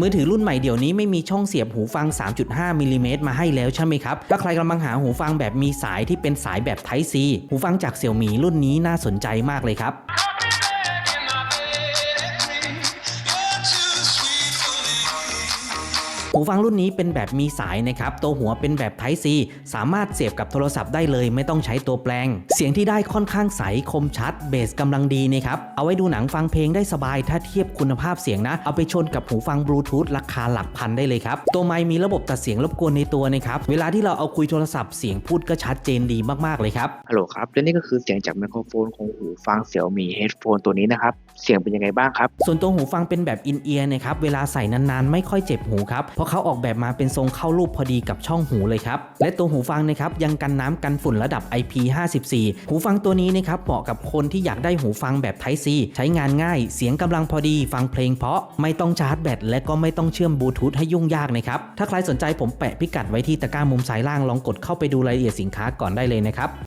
มือถือรุ่นใหม่เดี๋ยวนี้ไม่มีช่องเสียบหูฟัง 3.5 มิลลิเมตรมาให้แล้วใช่ไหมครับ ถ้าใครกำลังหาหูฟังแบบมีสายที่เป็นสายแบบ Type C หูฟังจากเสี่ยวหมีรุ่นนี้น่าสนใจมากเลยครับ หูฟังรุ่นนี้เป็นแบบมีสายนะครับ ตัวหัวเป็นแบบ Type C สามารถเสียบกับโทรศัพท์ได้เลยไม่ต้องใช้ตัวแปลง เสียงที่ได้ค่อนข้างใสคมชัด เบสกำลังดีนะครับ เอาไว้ดูหนังฟังเพลงได้สบายถ้าเทียบคุณภาพเสียงนะ เอาไปชนกับหูฟังบลูทูธราคาหลักพันได้เลยครับ ตัวไมค์มีระบบตัดเสียงรบกวนในตัวนะครับ เวลาที่เราเอาคุยโทรศัพท์เสียงพูดก็ชัดเจนดีมากๆเลยครับ ฮัลโหลครับ และนี่ก็คือเสียงจากไมโครโฟนของหูฟังเสี่ยวมีเฮดโฟนตัวนี้นะครับ เสียงเป็นยังไงบ้างครับ ส่วนตัวหูฟังเป็นแบบอินเอียร์นะครับ เวลาใส่นานๆ ไม่ค่อยเจ็บหูครับเพราะเขาออกแบบมาเป็นทรงเข้ารูปพอดีกับช่องหูเลยครับ และตัวหูฟังนะครับยังกันน้ำกันฝุ่นระดับ IP54 หูฟังตัวนี้นะครับเหมาะกับคนที่อยากได้หูฟังแบบ Type C ใช้งานง่าย เสียงกำลังพอดี ฟังเพลงเพราะ ไม่ต้องชาร์จแบตและก็ไม่ต้องเชื่อมบลูทูธให้ยุ่งยากนะครับ ถ้าใครสนใจผมแปะพิกัดไว้ที่ตะกร้ามุมซ้ายล่างลองกดเข้าไปดูรายละเอียดสินค้าก่อนได้เลยนะครับ